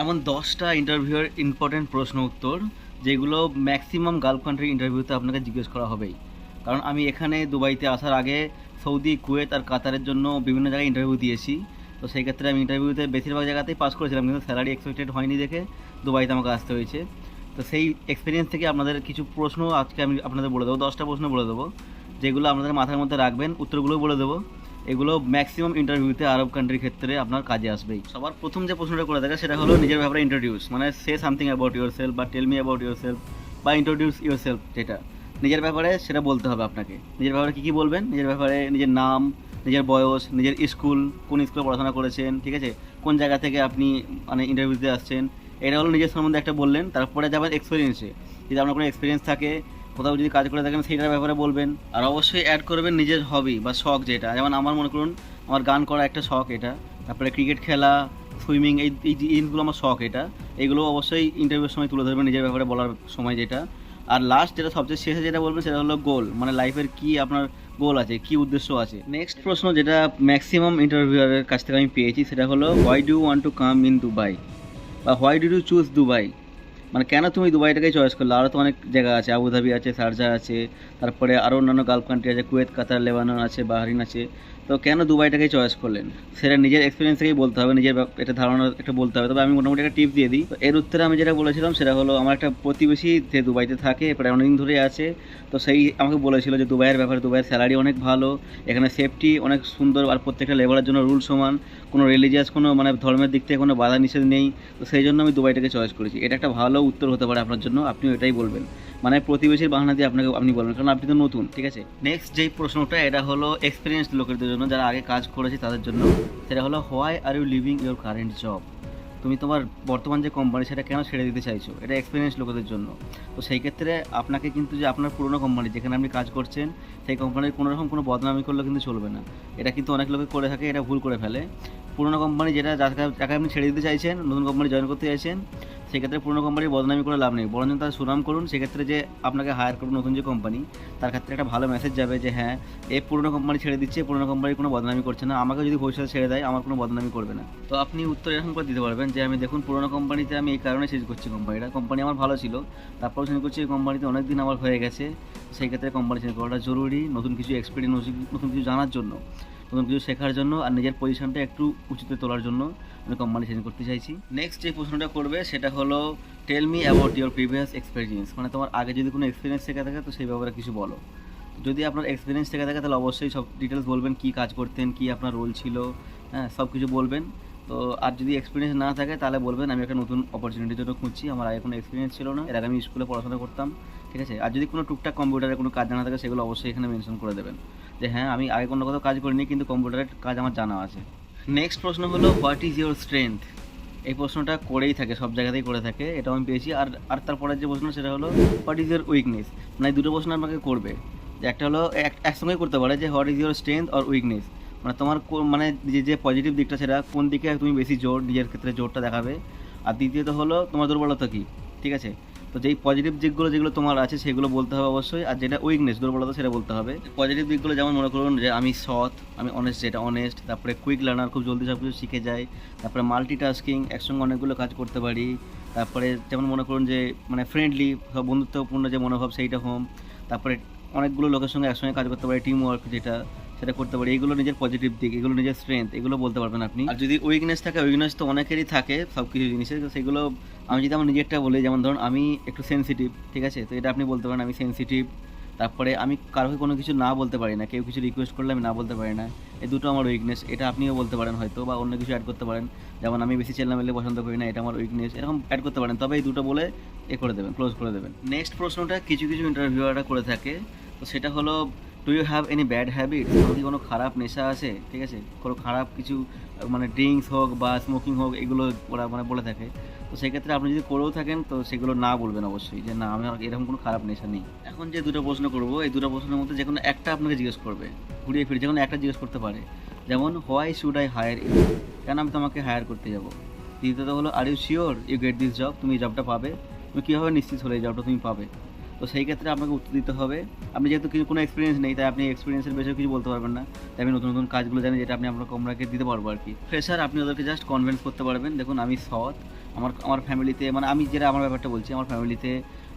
এমন দশটা ইন্টারভিউয়ের ইম্পর্টেন্ট প্রশ্ন উত্তর, যেগুলো ম্যাক্সিমাম গালফ কান্ট্রি ইন্টারভিউতে আপনাকে জিজ্ঞেস করা হবেই। কারণ আমি এখানে দুবাইতে আসার আগে সৌদি, কুয়েত আর কাতারের জন্য বিভিন্ন জায়গায় ইন্টারভিউ দিয়েছি। তো সেই ক্ষেত্রে আমি ইন্টারভিউতে বেশিরভাগ জায়গাতেই পাস করেছিলাম, কিন্তু স্যালারি এক্সপেক্টেড হয়নি দেখে দুবাইতে আমাকে আসতে হয়েছে। তো সেই এক্সপিরিয়েন্স থেকে আপনাদের কিছু প্রশ্ন আজকে আমি আপনাদের বলে দেবো, দশটা প্রশ্ন বলে দেবো, যেগুলো আপনাদের মাথার মধ্যে রাখবেন, উত্তরগুলোও বলে দেবো। এগুলো ম্যাক্সিমাম ইন্টারভিউতে আরব কান্ট্রির ক্ষেত্রে আপনার কাজে আসবেই। সবার প্রথম যে প্রশ্নটা করে থাকে সেটা হলো নিজের ব্যাপারে ইন্ট্রোডিউস মানে say something about yourself বা tell me about yourself বা ইন্ট্রোডিউস ইউর সেলফ যেটা। নিজের ব্যাপারে সেটা বলতে হবে আপনাকে। নিজের ব্যাপারে কী কী বলবেন? নিজের ব্যাপারে নিজের নাম, নিজের বয়স, নিজের স্কুল কোন স্কুলে পড়াশোনা করেছেন, ঠিক আছে? কোন জায়গা থেকে আপনি মানে ইন্টারভিউতে আসছেন? এটা হলো নিজের সম্বন্ধে একটা বললেন, তারপরে যাবেন এক্সপিরিয়েন্সে যদি আপনার কোনো এক্সপিরিয়েন্স থাকে কোথাও যদি কাজ করে থাকেন, সেইটার ব্যাপারে বলবেন। আর অবশ্যই অ্যাড করবেন নিজের হবি বা শখ যেটা। যেমন আমার মনে করুন, আমার গান করা একটা শখ এটা। তারপরে ক্রিকেট খেলা সুইমিং এই এই জিনিসগুলো আমার শখ এটা। এগুলো অবশ্যই ইন্টারভিউর সময় তুলে ধরবেন নিজের ব্যাপারে বলার সময় যেটা। আর লাস্ট যেটা সবচেয়ে শেষে যেটা বলবেন, সেটা হলো গোল মানে লাইফের কি আপনার গোল আছে, কি উদ্দেশ্য আছে? নেক্সট প্রশ্ন যেটা ম্যাক্সিমাম ইন্টারভিউয়ারের কাছ থেকে আমি পেয়েছি, সেটা হলো why do want to come in Dubai বা why do you choose Dubai মানে কেন তুমি দুবাইটাকে চয়েস করলে? আরও তো অনেক জায়গা আছে আবুধাবি আছে শারজা আছে, তারপরে আরও অন্যান্য গালফ কান্ট্রি আছে কুয়েত কাতার লেবানন আছে বাহরিন আছে। তো কেন দুবাইটাকে চয়েস করলেন? সেটা নিজের এক্সপিরিয়েন্স থেকেই বলতে হবে, নিজের একটা ধারণা একটা বলতে হবে। তবে আমি মোটামুটি একটা টিপ দিয়ে দিই। তো এর উত্তরে আমি যেটা বলেছিলাম, সেটা হলো আমার একটা প্রতিবেশী যে দুবাইতে থাকে, প্রায় অনেকদিন ধরেই আছে, তো সেই আমাকে বলেছিল যে দুবাইয়ের ব্যাপারে, দুবাইয়ের স্যালারি অনেক ভালো, এখানে সেফটি অনেক সুন্দর, আর প্রত্যেকটা লেবারের জন্য রুল সমান, কোনো রিলিজিয়াস কোনো মানে ধর্মের দিক থেকে কোনো বাধা নিষেধ নেই, তো সেই জন্য আমি দুবাইটাকে চয়েস করেছি। এটা একটা ভালো উত্তর হতে পারে আপনার জন্য, আপনিও এটাই বলবেন। মানে প্রতিবেশীর বাহানা দিয়ে আপনাকে আপনি বলবেন, কারণ আপনি তো নতুন, ঠিক আছে? নেক্সট যেই প্রশ্নটা, এটা হলো এক্সপিরিয়েন্স লোকেদের জন্য, যারা আগে কাজ করেছে তাদের জন্য। সেটা হলো why are you leaving your current job তুমি তোমার বর্তমান যে কোম্পানি সেটা কেন ছেড়ে দিতে চাইছো? এটা এক্সপিরিয়েন্স লোকেদের জন্য। তো সেই ক্ষেত্রে আপনাকে কিন্তু যে আপনার পুরনো কোম্পানি যেখানে আপনি কাজ করছেন, সেই কোম্পানির কোনো রকম কোনো বদনামি করলে কিন্তু চলবে না। এটা কিন্তু অনেক লোকে করে থাকে, এটা ভুল করে ফেলে। পুরনো কোম্পানি যেটা যাকে আপনি ছেড়ে দিতে চাইছেন, নতুন কোম্পানি জয়েন করতে চাইছেন সেক্ষেত্রে পুরনো কোম্পানির বদনামি করে লাভ নেই। বরঞ্চ তার সুনাম করুন, সেক্ষেত্রে যে আপনাকে হায়ার করুন নতুন যে কোম্পানি তার ক্ষেত্রে একটা ভালো মেসেজ যাবে যে হ্যাঁ এই পুরনো কোম্পানি ছেড়ে দিচ্ছে, পুরনো কোম্পানির কোনো বদনামি করছে না। আমাকে যদি ভবিষ্যতে ছেড়ে দেয়, আমার কোনো বদনামি করবে না। তো আপনি উত্তর এরকম করে দিতে পারবেন যে, আমি দেখুন, পুরনো কোম্পানিতে আমি এই কারণে চেঞ্জ করছি কোম্পানিটা কোম্পানি আমার ভালো ছিল। তারপর চেঞ্জ করছি, এই কোম্পানিতে অনেক দিন আমার হয়ে গেছে। সেই ক্ষেত্রে কোম্পানি চেঞ্জ করাটা জরুরি, নতুন কিছু এক্সপিরিয়েন্স নতুন কিছু জানার জন্য। নতুন কিছু শেখার জন্য আর নিজের পজিশনটা একটু উঁচুতে তোলার জন্য আমি কোম্পানি চেঞ্জ করতে চাইছি। নেক্সট যে প্রশ্নটা করবে সেটা হলো tell me about your previous experience মানে তোমার আগে যদি কোনো এক্সপিরিয়েন্স থেকে থাকে তো সেই ব্যাপারে কিছু বলো। যদি আপনার এক্সপিরিয়েন্স থেকে থাকে তাহলে অবশ্যই সব ডিটেলস বলবেন, কী কাজ করতেন, কী আপনার রোল ছিল হ্যাঁ সব কিছু বলবেন। তো আর যদি এক্সপিরিয়েন্স না থাকে তাহলে বলবেন, আমি একটা নতুন অপরচুনিটির জন্য খুঁজছি। আমার আগে কোনো এক্সপিরিয়েন্স ছিল না, এর আগে আমি স্কুলে পড়াশোনা করতাম, ঠিক আছে? আর যদি কোনো টুকটাক কম্পিউটারে কোনো কাজ জানা থাকে সেগুলো অবশ্যই এখানে মেনশন করে দেবেন। যে হ্যাঁ আমি আগে কোনো কোথাও কাজ করিনি, কিন্তু কম্পিউটারের কাজ আমার জানা আছে। নেক্সট প্রশ্ন হলো হোয়াট ইজ ইউর স্ট্রেংথ এই প্রশ্নটা করেই থাকে, সব জায়গাতেই করে থাকে এটা আমি পেয়েছি। আর আর তারপরে যে প্রশ্ন, সেটা হলো হোয়াট ইজ ইউর উইকনেস মানে দুটো প্রশ্ন আমাকে করবে। যে একটা হলো, এক একসঙ্গেই করতে পারে যে what is your strength or weakness মানে তোমার মানে যে যে পজিটিভ দিকটা, সেটা কোন দিকে তুমি বেশি জোর, নিজের ক্ষেত্রে জোরটা দেখাবে? আর দ্বিতীয়ত হলো, তোমার দুর্বলতা কী? ঠিক আছে? তো যেই পজিটিভ দিকগুলো যেগুলো তোমার আছে সেগুলো বলতে হবে অবশ্যই, আর যেটা উইকনেস দুর্বলতা সেটা বলতে হবে। পজিটিভ দিকগুলো যেমন মনে করুন যে আমি সৎ, আমি অনেস্ট যেটা অনেস্ট তারপরে কুইক লার্নার খুব জলদি সব কিছু শিখে যায় তারপরে মাল্টিটাস্কিং একসঙ্গে অনেকগুলো কাজ করতে পারি, তারপরে যেমন মনে করুন যে মানে ফ্রেন্ডলি সব বন্ধুত্বপূর্ণ যে মনোভাব সেইটা হোম তারপরে অনেকগুলো লোকের সঙ্গে একসঙ্গে কাজ করতে পারি টিম ওয়ার্ক যেটা সেটা করতে পারি। এগুলো নিজের পজিটিভ দিক এগুলো নিজের স্ট্রেংথ এগুলো বলতে পারবেন আপনি। আর যদি উইকনেস থাকে উইকনেস তো অনেকেরই থাকে সব কিছু জিনিসের তো সেগুলো আমি যদি আমার নিজেরটা বলি যেমন ধরুন আমি একটু সেনসিটিভ ঠিক আছে? তো এটা আপনি বলতে পারেন আমি সেনসিটিভ তারপরে আমি কারোকে কোনো কিছু না বলতে পারি না কেউ কিছু রিকোয়েস্ট করলে আমি না বলতে পারি না। এই দুটো আমার উইকনেস এটা আপনিও বলতে পারেন হয়তো বা অন্য কিছু অ্যাড করতে পারেন। যেমন আমি বেশি চেল্লামেলে পছন্দ করি না এটা আমার উইকনেস এরকম অ্যাড করতে পারেন। তবে এই দুটো বলে এ করে দেবেন ক্লোজ করে দেবেন। নেক্সট প্রশ্নটা কিছু কিছু ইন্টারভিউয়াররা করে থাকে। তো সেটা হলো do you have any bad habit যদি কোনো খারাপ নেশা আছে? ঠিক আছে? কোনো খারাপ কিছু মানে ড্রিঙ্কস হোক বা স্মোকিং হোক, এগুলো ওরা মানে বলে থাকে। তো সেক্ষেত্রে আপনি যদি করেও থাকেন, তো সেগুলো না বলবেন অবশ্যই যে না আমার এরকম কোনো খারাপ নেশা নেই। এখন যে দুটো প্রশ্ন করব, এই দুটো প্রশ্নের মধ্যে যে কোনো একটা আপনাকে জিজ্ঞেস করবে, ঘুরিয়ে ফিরে যে কোনো একটা জিজ্ঞেস করতে পারে। যেমন why should I hire you কেন আমি তোমাকে হায়ার করতে যাব? দ্বিতীয়ত হলো are you sure you get this job তুমি জবটা পাবে। তুমি কীভাবে নিশ্চিত হলে এই জবটা তুমি পাবে? তো সেই ক্ষেত্রে আপনাকে উত্তর দিতে হবে। আপনি যেহেতু কিছু কোনো এক্সপিরিয়েন্স নেই, তাই আপনি এক্সপিরিয়েন্সের বিষয়ে কিছু বলতে পারবেন না। তাই আমি নতুন নতুন কাজগুলো জানি, যেটা আপনি আপনার কমরাকে দিতে পারব আর কি ফ্রেশার আপনি ওদেরকে জাস্ট কনভেন্স করতে পারবেন। দেখুন, আমি সৎ। আমার আমার ফ্যামিলিতে মানে আমি যেটা আমার ব্যাপারটা বলছি, আমার ফ্যামিলিতে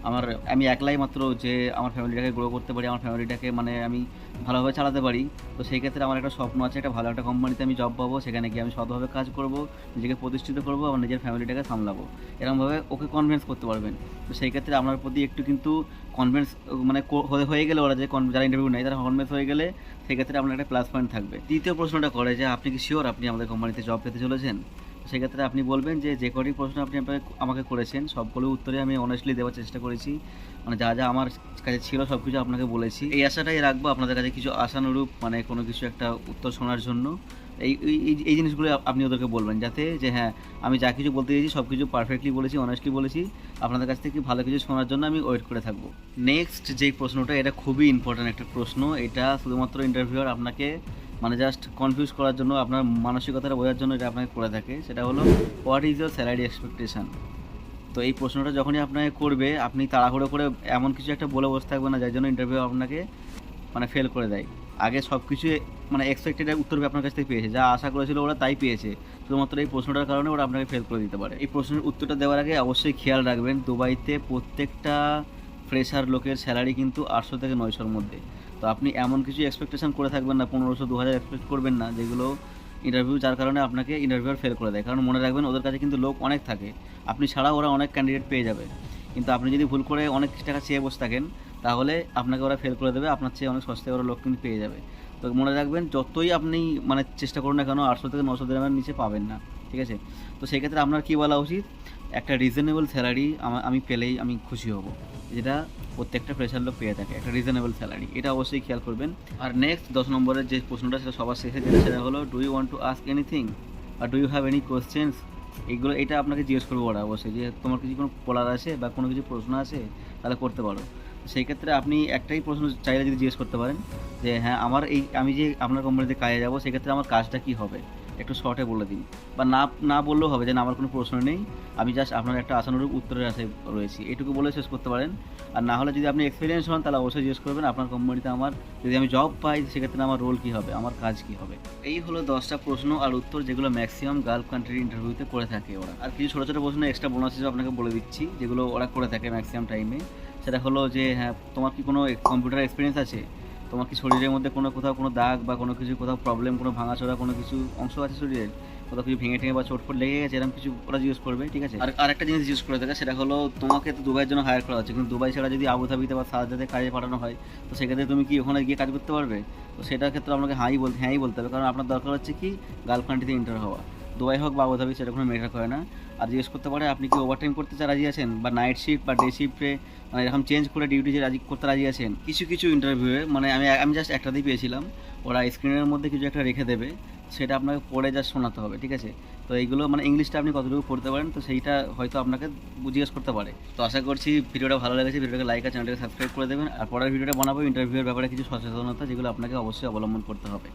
আমার, আমি একলাই মাত্র যে আমার ফ্যামিলিটাকে গ্রো করতে পারি, আমার ফ্যামিলিটাকে মানে আমি ভালোভাবে চালাতে পারি, তো সেই ক্ষেত্রে আমার একটা স্বপ্ন আছে, একটা ভালো একটা কোম্পানিতে আমি জব পাবো, সেখানে গিয়ে আমি সৎভাবে কাজ করব, নিজেকে প্রতিষ্ঠিত করব আমার নিজের ফ্যামিলিটাকে সামলাবো। এরকমভাবে ওকে কনভিন্স করতে পারবেন। তো সেই ক্ষেত্রে আপনার প্রতি একটু কিন্তু কনভিন্স মানে হয়ে- গেলে ওরা যে যারা ইন্টারভিউ নেয়, তারা কনভিন্স হয়ে গেলে সেক্ষেত্রে আপনার একটা প্লাস পয়েন্ট থাকবে। দ্বিতীয় প্রশ্নটা করে যে, আপনি কি শিওর আপনি আমাদের কোম্পানিতে জব পেতে চলেছেন? সেক্ষেত্রে আপনি বলবেন যে যে কটি প্রশ্ন আপনি আমাকে করেছেন, সবগুলো উত্তরে আমি অনেস্টলি দেওয়ার চেষ্টা করেছি। মানে যা যা আমার কাছে ছিল সব কিছু আপনাকে বলেছি। এই আশাটাই রাখব আপনাদের কাছে কিছু আশানুরূপ মানে কোনো কিছু একটা উত্তর শোনার জন্য। এই, এই- জিনিসগুলো আপনি ওদেরকে বলবেন যাতে যে হ্যাঁ আমি যা কিছু বলতে চাইছি সব কিছু পারফেক্টলি বলেছি অনেস্টলি বলেছি। আপনাদের কাছ থেকে ভালো কিছু শোনার জন্য আমি ওয়েট করে থাকব। নেক্সট যেই প্রশ্নটা, এটা খুবই ইম্পর্ট্যান্ট একটা প্রশ্ন। এটা শুধুমাত্র ইন্টারভিউয়ার আপনাকে মানে জাস্ট কনফিউজ করার জন্য, আপনার মানসিকতাটা বোঝার জন্য এটা আপনাকে করে থাকে। সেটা হলো what is your salary expectation তো এই প্রশ্নটা যখনই আপনাকে করবে, আপনি তাড়াহুড়ো করে এমন কিছু একটা বলে বসে থাকবেন না, যার জন্য ইন্টারভিউ আপনাকে মানে ফেল করে দেয়। আগে সব কিছু মানে এক্সপেক্টেড উত্তর আপনার কাছ থেকে পেয়েছে। যা আশা করেছিল ওরা তাই পেয়েছে। শুধুমাত্র এই প্রশ্নটার কারণে ওরা আপনাকে ফেল করে দিতে পারে। এই প্রশ্নের উত্তরটা দেওয়ার আগে অবশ্যই খেয়াল রাখবেন, দুবাইতে প্রত্যেকটা ফ্রেশার লোকের স্যালারি কিন্তু আটশো থেকে নয়শোর মধ্যে। তো আপনি এমন কিছু এক্সপেকটেশন করে থাকবেন না পনেরোশো দু হাজার এক্সপেক্ট করবেন না, যেগুলো ইন্টারভিউ যার কারণে আপনাকে ইন্টারভিউয়ার ফেল করে দেয়। কারণ মনে রাখবেন, ওদের কাছে কিন্তু লোক অনেক থাকে। আপনি ছাড়া ওরা অনেক ক্যান্ডিডেট পেয়ে যাবে। কিন্তু আপনি যদি ভুল করে অনেক টাকা চেয়ে বসে থাকেন, তাহলে আপনাকে ওরা ফেল করে দেবে, আপনার চেয়ে অনেক সস্তায় ওরা লোক কিন্তু পেয়ে যাবে। তো মনে রাখবেন, যতই আপনি মানে চেষ্টা করুন না কেন, আটশো থেকে নশো দিনের নিচে পাবেন না, ঠিক আছে? তো সেই ক্ষেত্রে আপনার কী বলা উচিত? একটা রিজনেবল স্যালারি আমি পেলেই আমি খুশি হব। যেটা প্রত্যেকটা প্রেশার লোক পেয়ে থাকে, একটা রিজনেবল স্যালারি এটা অবশ্যই খেয়াল করবেন। আর নেক্সট দশ নম্বরের যে প্রশ্নটা, সেটা সবার শেষে যেটা, সেটা হলো do you want to ask anything R do you have any questions এইগুলো, এটা আপনাকে জিজ্ঞেস করব ওরা অবশ্যই, যে তোমার কিছু কোনো বলার আছে বা কোনো কিছু প্রশ্ন আছে, তাহলে করতে পারো। সেই ক্ষেত্রে আপনি একটাই প্রশ্ন চাইলে যদি জিজ্ঞেস করতে পারেন, যে হ্যাঁ আমার এই, আমি যে আপনার কোম্পানিতে কাজে যাব সেক্ষেত্রে আমার কাজটা কী হবে? একটু শর্টে বলে দিন বা না না বললেও হবে যে না আমার কোনো প্রশ্ন নেই। আমি জাস্ট আপনার একটা আশানুরূপ উত্তরের আশায় রয়েছি। এটুকু বলে শেষ করতে পারেন। আর না হলে যদি আপনি এক্সপিরিয়েন্স হন, তাহলে অবশ্যই জিজ্ঞেস করবেন, আপনার কোম্পানিতে আমার, যদি আমি জব পাই, সেক্ষেত্রে আমার রোল কী হবে, আমার কাজ কী হবে? এই হলো দশটা প্রশ্ন আর উত্তর, যেগুলো ম্যাক্সিমাম গালফ কান্ট্রির ইন্টারভিউতে করে থাকে ওরা। আর কিছু ছোটো ছোটো প্রশ্ন এক্সট্রা বোনাস হিসেবে আপনাকে বলে দিচ্ছি, যেগুলো ওরা করে থাকে ম্যাক্সিমাম টাইমে সেটা হলো যে হ্যাঁ তোমার কি কোনো কম্পিউটার এক্সপিরিয়েন্স আছে? তোমার কি শরীরের মধ্যে কোনো কোথাও কোনো দাগ বা কোনো কিছু, কোথাও প্রবলেম কোনো ভাঙাচোরা, কোনো কিছু অংশ আছে শরীরের? কোথাও কিছু ভেঙে ঠেঙে বা চোটফোট লেগে গেছে, এরকম কিছু ওরা জিজ্ঞেস করবে, ঠিক আছে? আর আরেকটা জিনিস জিজ্ঞেস করে থাকে, সেটা হলো তোমাকে তো দুবাইয়ের জন্য হায়ার করা হচ্ছে, কিন্তু দুবাই ছাড়া যদি আবুধাবিতে বা সাহায্যতে কাজে পাঠানো হয়, তো সেক্ষেত্রে তুমি কি ওখানে গিয়ে কাজ করতে পারবে? তো সেটার ক্ষেত্রে আপনাকে হাই বলতে হ্যাঁই বলতে হবে, কারণ আপনার দরকার হচ্ছে কি গালফ কান্ট্রিতে ইন্টার হওয়া। দুবাই হোক বা আবুধাবি সেটা কোনো মেটার করে না। আর জিজ্ঞেস করতে পারে, আপনি কি ওভারটাইম করতে রাজি আছেন? বা নাইট শিফট বা ডে শিফটে মানে এরকম চেঞ্জ করে ডিউটি যে রাজি, করতে রাজি আছেন? কিছু কিছু ইন্টারভিউয়ে মানে আমি আমি জাস্ট একটাতেই পেয়েছিলাম। ওরা স্ক্রিনের মধ্যে কিছু একটা রেখে দেবে, সেটা আপনাকে পড়ে জাস্ট শোনাতে হবে, ঠিক আছে? তো এইগুলো মানে ইংলিশটা আপনি কতটুকু পড়তে পারেন, তো সেইটা হয়তো আপনাকে জিজ্ঞেস করতে পারে। তো আশা করছি ভিডিওটা ভালো লেগেছে, ভিডিওটাকে লাইক আর চ্যানেলটাকে সাবস্ক্রাইব করে দেবেন। আর পরের ভিডিওটা বানাবো ইন্টারভিউয়ের ব্যাপারে কিছু সচেতনতা, যেগুলো আপনাকে অবশ্যই অবলম্বন করতে হবে।